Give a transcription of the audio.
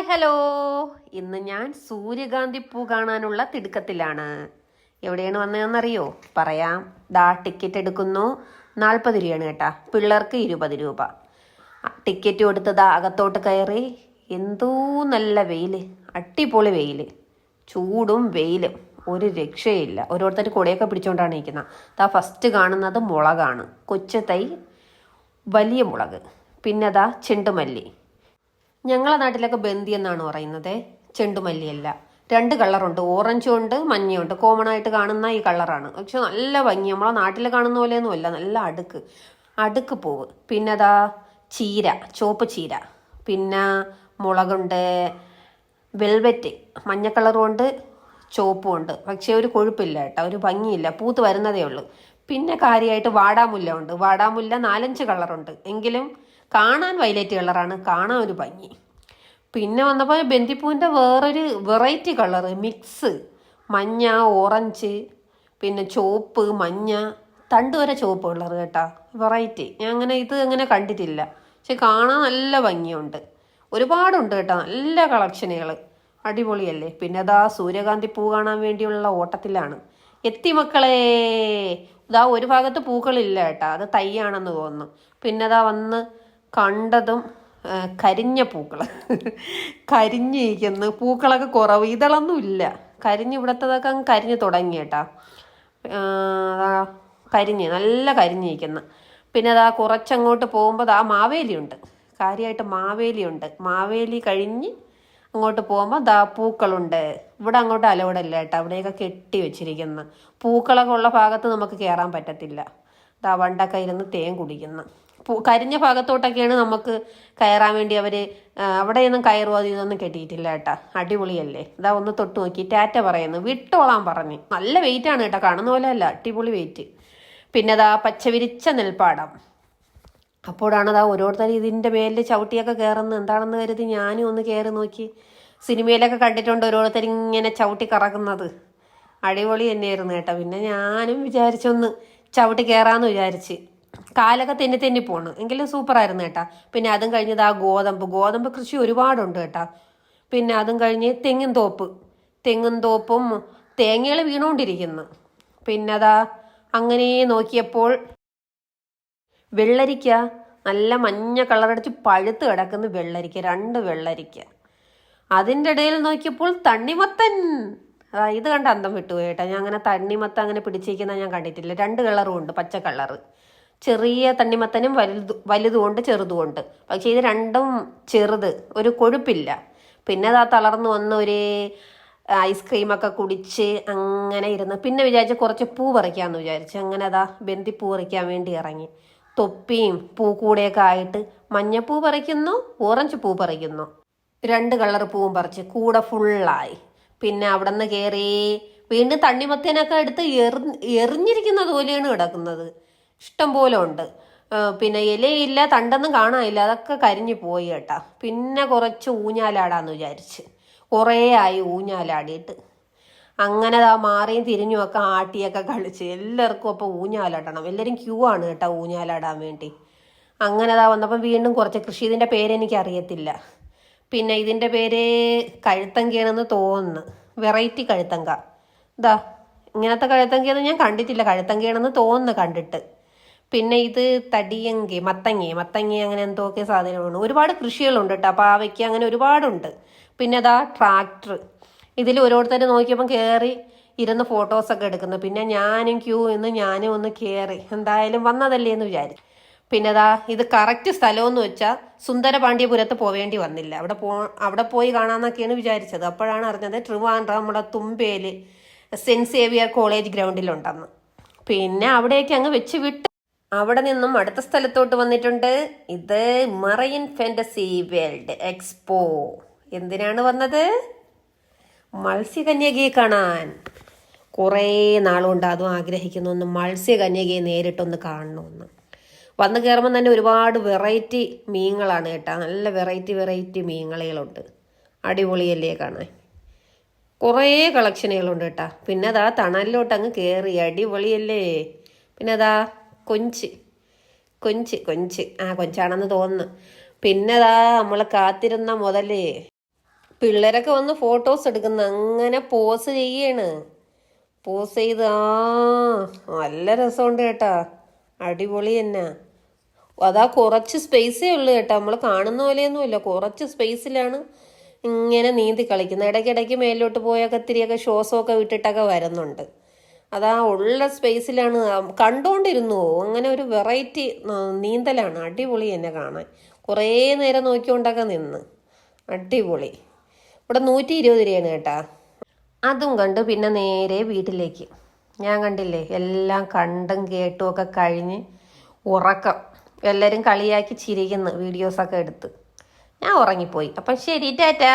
Hi hello. ഇന്ന് ഞാൻ സൂര്യകാന്തി പൂ കാണാനുള്ള തിടുക്കത്തിലാണ്. എവിടെയാണ് വന്നതെന്നറിയോ? പറയാം. ദാ ടിക്കറ്റ് എടുക്കുന്നു. നാൽപ്പത് രൂപയാണ് കേട്ടാ. പിള്ളേർക്ക് ഇരുപത് രൂപ. ടിക്കറ്റ് കൊടുത്ത് ദാ അകത്തോട്ട് കയറി. എന്തോ നല്ല വെയിൽ. അടിപൊളി വെയിൽ. ചൂടും വെയിലും. ഒരു രക്ഷയില്ല. ഓരോരുത്തർ കൊടയൊക്കെ പിടിച്ചോണ്ടാണ് ഇരിക്കുന്നത് ദാ ഫസ്റ്റ് കാണുന്നത് മുളകാണ്. കൊച്ചു തൈ വലിയ മുളക്. പിന്നെ ദാ ചെണ്ടുമല്ലി. ഞങ്ങളെ നാട്ടിലൊക്കെ ബന്ദി എന്നാണ് പറയുന്നത്. ചെണ്ടുമല്ലിയല്ല. രണ്ട് കളറുണ്ട്. ഓറഞ്ചും ഉണ്ട് മഞ്ഞയുണ്ട് കോമൺ ആയിട്ട് കാണുന്ന ഈ കളറാണ്. പക്ഷെ നല്ല ഭംഗി. നമ്മളെ നാട്ടിൽ കാണുന്ന പോലെയൊന്നും അല്ല. നല്ല അടുക്ക്. അടുക്ക് പൂവ്. പിന്നെ അതാ ചീര ചുവപ്പ് ചീര. പിന്നെ മുളകുണ്ട് വെൽവെറ്റ്. മഞ്ഞ കളറും ഉണ്ട് ചുവപ്പും ഉണ്ട്. പക്ഷേ ഒരു കൊഴുപ്പില്ല കേട്ടോ. ഒരു ഭംഗിയില്ല. പൂത്ത് വരുന്നതേ ഉള്ളൂ. പിന്നെ കാര്യമായിട്ട് വാടാമുല്ല ഉണ്ട്. വാടാമുല്ല നാലഞ്ച് കളറുണ്ട്. എങ്കിലും കാണാൻ വയലറ്റ് കളറാണ് കാണാൻ ഒരു ഭംഗി. പിന്നെ വന്നപ്പോൾ ബന്ദിപ്പൂവിന്റെ വേറൊരു വെറൈറ്റി കളർ മിക്സ്. മഞ്ഞ ഓറഞ്ച് പിന്നെ ചുവപ്പ് മഞ്ഞ. തണ്ട് വരെ ചുവപ്പ് കളർ കേട്ടോ വെറൈറ്റി. ഞാൻ അങ്ങനെ ഇത് അങ്ങനെ കണ്ടിട്ടില്ല. പക്ഷെ കാണാൻ നല്ല ഭംഗിയുണ്ട്. ഒരുപാടുണ്ട് കേട്ടോ നല്ല കളക്ഷനുകൾ അടിപൊളിയല്ലേ? പിന്നെ അതാ സൂര്യകാന്തി പൂ കാണാൻ വേണ്ടിയുള്ള ഓട്ടത്തിലാണ്. എത്തി മക്കളെ! ഇതാ ഒരു ഭാഗത്ത് പൂക്കളില്ല കേട്ടോ അത് തൈയാണെന്ന് തോന്നുന്നു. പിന്നെ അതാ വന്ന് കണ്ടതും കരിഞ്ഞ പൂക്കൾ കരിഞ്ഞിരിക്കുന്നു. പൂക്കളൊക്കെ കുറവ്. ഇതളൊന്നും ഇല്ല. കരിഞ്ഞ് ഇവിടത്തതൊക്കെ അങ്ങ് കരിഞ്ഞ് തുടങ്ങി കേട്ടാ. കരിഞ്ഞ് നല്ല കരിഞ്ഞിരിക്കുന്നു. പിന്നെ അതാ കുറച്ചങ്ങോട്ട് പോകുമ്പോൾ ആ മാവേലിയുണ്ട്. കാര്യമായിട്ട് മാവേലിയുണ്ട്. മാവേലി കഴിഞ്ഞ് അങ്ങോട്ട് പോകുമ്പോൾ ദാ പൂക്കളുണ്ട്. ഇവിടെ അങ്ങോട്ട് അലവിടല്ല കേട്ടോ. അവിടെയൊക്കെ കെട്ടി വെച്ചിരിക്കുന്നു. പൂക്കളൊക്കെ ഉള്ള ഭാഗത്ത് നമുക്ക് കയറാൻ പറ്റത്തില്ല. ദാ വണ്ടൊക്കെ ഇരുന്ന് തേൻ കുടിക്കുന്നു. കരിഞ്ഞ ഭാഗത്തോട്ടൊക്കെയാണ് നമുക്ക് കയറാൻ വേണ്ടി അവർ അവിടെയൊന്നും കയറുമോ അത് ഇതൊന്നും കെട്ടിയിട്ടില്ല കേട്ടാ. അടിപൊളിയല്ലേ? ഇതാ ഒന്ന് തൊട്ട് നോക്കി. ടാറ്റ പറയുന്നു. വിട്ടോളാൻ പറഞ്ഞു. നല്ല വെയിറ്റ് ആണ് കേട്ടോ. കാണുന്ന പോലെ അല്ല. അടിപൊളി വെയിറ്റ് പിന്നെ അതാ പച്ചവിരിച്ച നെൽപ്പാടം. അപ്പോഴാണ് അതാ ഓരോരുത്തർ ഇതിന്റെ മേലിൽ ചവിട്ടിയൊക്കെ കയറുന്നത് എന്താണെന്ന് കരുതി ഞാനും ഒന്ന് കയറി നോക്കി. സിനിമയിലൊക്കെ കണ്ടിട്ടുണ്ട് ഓരോരുത്തർ ഇങ്ങനെ ചവിട്ടി കറക്കുന്നത്. അടിപൊളി തന്നെയായിരുന്നു കേട്ടോ. പിന്നെ ഞാനും വിചാരിച്ചൊന്ന് ചവിട്ടി കയറാമെന്ന് വിചാരിച്ച്. കാലൊക്കെ തെന്നി തെന്നി പോണു. എങ്കിലും സൂപ്പറായിരുന്നു കേട്ടാ. പിന്നെ അതും കഴിഞ്ഞത് ആ ഗോതമ്പ്. ഗോതമ്പ് കൃഷി ഒരുപാടുണ്ട് കേട്ടാ. പിന്നെ അതും കഴിഞ്ഞ് തെങ്ങിൻ തോപ്പ്. തെങ്ങിൻ തോപ്പും തേങ്ങകൾ വീണുകൊണ്ടിരിക്കുന്നു പിന്നെ അതാ അങ്ങനെ നോക്കിയപ്പോൾ വെള്ളരിക്ക നല്ല മഞ്ഞ കളറടിച്ച് പഴുത്ത് കിടക്കുന്ന വെള്ളരിക്ക രണ്ട് വെള്ളരിക്ക. അതിന്റെ ഇടയിൽ നോക്കിയപ്പോൾ തണ്ണിമത്തൻ. ഇത് കണ്ട് അന്തം വിട്ടുപോയി കേട്ടോ. ഞാൻ അങ്ങനെ തണ്ണിമത്ത അങ്ങനെ പിടിച്ചിരിക്കുന്ന ഞാൻ കണ്ടിട്ടില്ല. രണ്ട് കളറും ഉണ്ട് പച്ച കളറ് ചെറിയ തണ്ണിമത്തനും വലുത് വലുതുമുണ്ട് ചെറുതുമുണ്ട്. പക്ഷേ ഇത് രണ്ടും ചെറുത് ഒരു കൊഴുപ്പില്ല. പിന്നെ അതാ തളർന്നു വന്ന ഒരു ഐസ്ക്രീമൊക്കെ കുടിച്ച് അങ്ങനെ ഇരുന്ന് പിന്നെ വിചാരിച്ച് കുറച്ച് പൂ പറിക്കാമെന്ന് വിചാരിച്ചു അങ്ങനെ അതാ ബന്ദി പൂ പറിക്കാൻ വേണ്ടി ഇറങ്ങി. തൊപ്പിയും പൂക്കൂടെയൊക്കെ ആയിട്ട് മഞ്ഞപ്പൂ പറിക്കുന്നു ഓറഞ്ച് പൂ പറിക്കുന്നു. രണ്ട് കളർ പൂവും പറിച്ച് കൂടെ ഫുള്ളായി പിന്നെ അവിടെ നിന്ന് കയറി വീണ്ടും തണ്ണിമത്തേനൊക്കെ എടുത്ത് എറി എറിഞ്ഞിരിക്കുന്നത് പോലെയാണ് കിടക്കുന്നത്. ഇഷ്ടം പോലെ ഉണ്ട് പിന്നെ ഇലയില്ല തണ്ടൊന്നും കാണാനില്ല അതൊക്കെ കരിഞ്ഞു പോയി കേട്ടാ. പിന്നെ കുറച്ച് ഊഞ്ഞാലാടാന്ന് വിചാരിച്ച്. കുറേ ആയി ഊഞ്ഞാലാടിയിട്ട്. അങ്ങനെ ദാ മാറിയും തിരിഞ്ഞുമൊക്കെ ആട്ടിയൊക്കെ കളിച്ച് എല്ലാവർക്കും അപ്പോൾ ഊഞ്ഞാലാടണം. എല്ലാവരും ക്യൂ ആണ് കേട്ടോ ഊഞ്ഞാലാടാൻ വേണ്ടി. അങ്ങനെ അതാ വന്നപ്പം വീണ്ടും കുറച്ച് കൃഷി. ഇതിന്റെ പേരെനിക്ക് അറിയത്തില്ല പിന്നെ ഇതിന്റെ പേര് കഴുത്തങ്കയാണെന്ന് തോന്നുന്നു. വെറൈറ്റി കഴുത്തങ്ക. ഇതാ ഇങ്ങനത്തെ കഴുത്തങ്കയൊന്നും ഞാൻ കണ്ടിട്ടില്ല. കഴുത്തങ്കയാണെന്ന് തോന്നുന്നു കണ്ടിട്ട്. പിന്നെ ഇത് തടിയങ്കി മത്തങ്ങി. മത്തങ്ങി അങ്ങനെ എന്തൊക്കെ സാധനമാണ് ഒരുപാട് കൃഷികളുണ്ട് കേട്ടോ പാവയ്ക്ക് അങ്ങനെ ഒരുപാടുണ്ട്. പിന്നെ അതാ ട്രാക്ടർ. ഇതിൽ ഓരോരുത്തരെ നോക്കിയപ്പം കയറി ഇരുന്ന് ഫോട്ടോസൊക്കെ എടുക്കുന്നു. പിന്നെ ഞാനും ക്യൂ എന്ന് ഞാനും ഒന്ന് കയറി എന്തായാലും വന്നതല്ലേ എന്ന് വിചാരിച്ചു. പിന്നെ അതാ ഇത് കറക്റ്റ് സ്ഥലമെന്ന് വെച്ചാൽ സുന്ദരപാണ്ഡ്യപുരത്ത് പോവേണ്ടി വന്നില്ല. അവിടെ പോ അവിടെ പോയി കാണാമെന്നൊക്കെയാണ് വിചാരിച്ചത്. അപ്പോഴാണ് അറിഞ്ഞത് ട്രിവാൻഡ്രം നമ്മുടെ തുമ്പേൽ സെന്റ് സേവിയർ കോളേജ് ഗ്രൗണ്ടിലുണ്ടെന്ന്. പിന്നെ അവിടെയൊക്കെ അങ്ങ് വെച്ച് വിട്ട് അവിടെ നിന്നും അടുത്ത സ്ഥലത്തോട്ട് വന്നിട്ടുണ്ട്. ഇത് മറൈൻ ഫാന്റസി വേൾഡ് എക്സ്പോ. എന്തിനാണ് വന്നത്? മത്സ്യകന്യകയെ കാണാൻ. കുറേ നാളുകൊണ്ട് അതും ആഗ്രഹിക്കുന്നു ഒന്ന് മത്സ്യകന്യകയെ നേരിട്ടൊന്ന് കാണണമെന്ന്. വന്ന് കയറുമ്പോൾ തന്നെ ഒരുപാട് വെറൈറ്റി മീനുകളാണ് കേട്ടോ. നല്ല വെറൈറ്റി വെറൈറ്റി മീനുകളുണ്ട് അടിപൊളിയല്ലേ കാണാൻ. കുറേ കളക്ഷനുകളുണ്ട് കേട്ടോ. പിന്നെ അതാ തണലിലോട്ട് അങ്ങ് കയറി. അടിപൊളിയല്ലേ. പിന്നെ അതാ കൊഞ്ച്. കൊഞ്ച് കൊഞ്ച്. ആ കൊഞ്ചാണെന്ന് തോന്നുന്നു. പിന്നെ അതാ നമ്മൾ കാത്തിരുന്ന മുതലേ പിള്ളേരൊക്കെ വന്ന് ഫോട്ടോസ് എടുക്കുന്ന. അങ്ങനെ പോസ് ചെയ്യാണ്. പോസ് ചെയ്ത് ആ നല്ല രസമുണ്ട് കേട്ടാ. അടിപൊളി തന്നെ. അതാ കുറച്ച് സ്പേസേ ഉള്ളൂ കേട്ടോ. നമ്മൾ കാണുന്ന പോലെയൊന്നുമില്ല. കുറച്ച് സ്പേസിലാണ് ഇങ്ങനെ നീന്തി കളിക്കുന്നത്. ഇടയ്ക്കിടയ്ക്ക് മേലോട്ട് പോയൊക്കെ ഇത്തിരിയൊക്കെ ഷോസൊക്കെ വിട്ടിട്ടൊക്കെ വരുന്നുണ്ട്. അതാ ഉള്ള സ്പേസിലാണ് കണ്ടോണ്ടിരുന്നു. അങ്ങനെ ഒരു വെറൈറ്റി നീന്തലാണ്. അടിപൊളി എന്നെ കാണാൻ. കുറേ നേരം നോക്കിക്കൊണ്ടൊക്കെ നിന്ന്. അടിപൊളി. ഇവിടെ നൂറ്റി ഇരുപത് രൂപയാണ് കേട്ടാ. അതും കണ്ടു. പിന്നെ നേരെ വീട്ടിലേക്ക്. ഞാൻ കണ്ടില്ലേ? എല്ലാം കണ്ടും കേട്ടും ഒക്കെ കഴിഞ്ഞ് ഉറക്കം. എല്ലാവരും കളിയാക്കി ചിരിക്കുന്നു. വീഡിയോസൊക്കെ എടുത്ത്. ഞാൻ ഉറങ്ങിപ്പോയി. അപ്പം ശരി ടാറ്റാ.